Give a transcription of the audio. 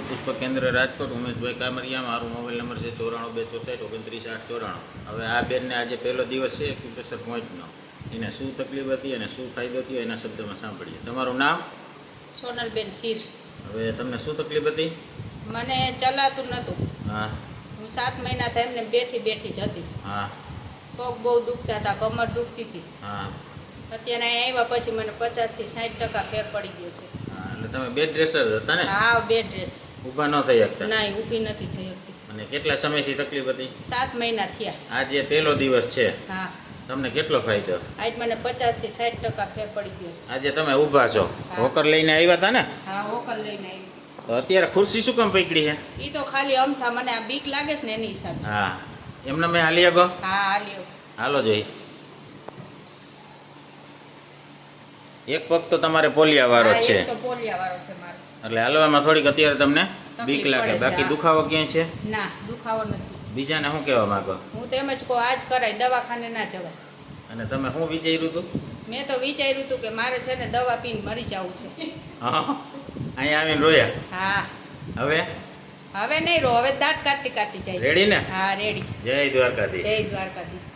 પુષ્પ કેન્દ્ર રાજકોટ ઉમેશભાઈ કામરિયા મારો મોબાઈલ નંબર છે ચોરાણું બે ચોસઠ ઓગણત્રીસ આઠ ચોરાણું. હવે આ બેનને આજે પહેલો દિવસ છે પ્રોફેસર પહોંચનો એને શું તકલીફ હતી અને શું ફાયદો થયો એના શબ્દમાં સાંભળીએ. તમારું નામ? સોનલબેન શીર. હવે તમને શું તકલીફ હતી? મને ચલાતું નહોતું હા. હું સાત મહિના થાય એમને બેઠી બેઠી જ હતી. હા. પગ બહુ દુખતા હતા કમર દુખતી હતી. હા. અત્યારે આવ્યા પછી મને પચાસથી સાઠ ટકા ફેર પડી ગયો છે. હા એટલે તમે બે ડ્રેસર હતા ને? હા બે ડ્રેસ ઊભા ન થઈ શકતા. ના ઊભી નથી થઈ શકતી. અને કેટલા સમયથી તકલીફ હતી? સાત મહિના થયા. આજે પહેલો દિવસ છે. હા. તમને કેટલો ફાયદો? આજ મને પચાસથી સાઠ ટકા ફેર પડી ગયો છે. આજે તમે ઊભા છો. હોકર લઈને આવ્યા હતા ને? હા હોકલ લઈને આવી તો અત્યારે ખુરશી શું કામ પકડી છે? એ તો ખાલી અમથા મને આ બીક લાગે છે ને એની હિસાબે. હા. એમને મેં હાલી ગો? હા હાલ્યો. હાલો જોઈ. એક પગ તો તમારે પોલિયા વાળો છે. એટલે હાલવામાં થોડીક અત્યારે તમને બીક લાગે. બાકી દુખાવો ક્યાં છે? ના દુખાવો નથી. બીજાને શું કહેવા માંગો? હું તો એમ જ કહું આજ કરાય દવાખાને ના જવાય. અને તમે શું વિચાર્યું હતું? મેં તો વિચાર્યું હતું કે મારે છે ને દવા પીને મરી જવું છે. હા અહીંયા આવીને રોયા? હા. હવે? હવે નહીં રો હવે દાંત કાઢતી કાઢતી જાય રેડી ને? હા રેડી જય દ્વારકાધીશ. જય દ્વારકાધીશ.